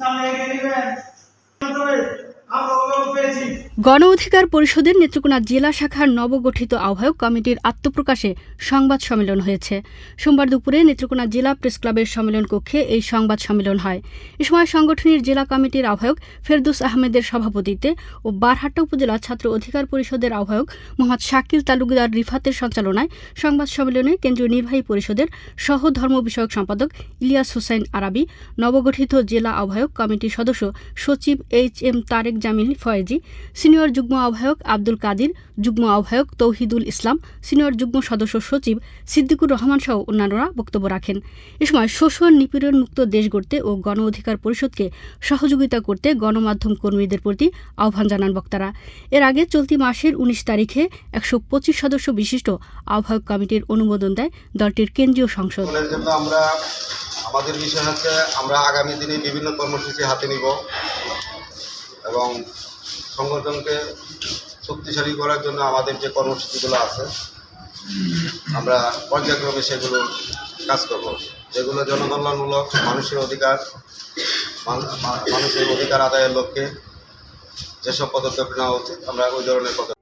সামনে এগিয়ে নেবেন আমরা পেয়েছি গণ অধিকার পরিষদের নেত্রকোনা জেলা শাখার নবগঠিত আহ্বায়ক কমিটির আত্মপ্রকাশে সংবাদ সম্মেলন হয়েছে। সোমবার দুপুরে নেত্রকোনা জেলা প্রেস ক্লাবের সম্মেলন কক্ষে এই সংবাদ সম্মেলন হয়। এ সময় সংগঠনের জেলা কমিটির আহ্বায়ক ফেরদুস আহমেদের সভাপতিত্বে ও বারহাট্টা উপজেলা ছাত্র অধিকার পরিষদের আহ্বায়ক মোহাম্মদ শাকিল তালুকদার রিফাতের সঞ্চালনায় সংবাদ সম্মেলনে কেন্দ্রীয় নির্বাহী পরিষদের সহ ধর্ম বিষয়ক সম্পাদক ইলিয়াস হোসেন আরাবি, নবগঠিত জেলা আহ্বায়ক কমিটির সদস্য সচিব H M Tarek Jamil Foyezi senior যুগ্ম আহ্বায়ক আব্দুল কাদির, যুগ্ম আহ্বায়ক তৌহিদুল ইসলাম, সিনিয়র যুগ্ম সদস্য সচিব সিদ্দিকুর রহমান সহ অন্যান্যরা বক্তব্য রাখেন। এ সময় শোষণ, নিপীড়ন মুক্ত দেশ গড়তে ও গণ অধিকার পরিষদকে সহযোগিতা করতে গণমাধ্যম কর্মীদের প্রতি আহ্বান জানান বক্তারা। এর আগে চলতি মাসের উনিশ তারিখে একশো পঁচিশ সদস্য বিশিষ্ট আহ্বায়ক কমিটির অনুমোদন দেয় দলটির কেন্দ্রীয় সংসদ। আমাদের বিষয় হচ্ছে আমরা আগামী দিনে বিভিন্ন কর্মসূচি হাতে নিব এবং সংগঠনকে শক্তিশালী করার জন্য আমাদের যে কর্মসূচিগুলো আছে, আমরা পর্যায়ক্রমে সেগুলো কাজ করব। যেগুলো জনকল্যাণমূলক, মানুষের অধিকার মানুষের অধিকার আদায়ের লক্ষ্যে যেসব পদক্ষেপ নেওয়া উচিত আমরা ওই ধরনের পদক্ষেপ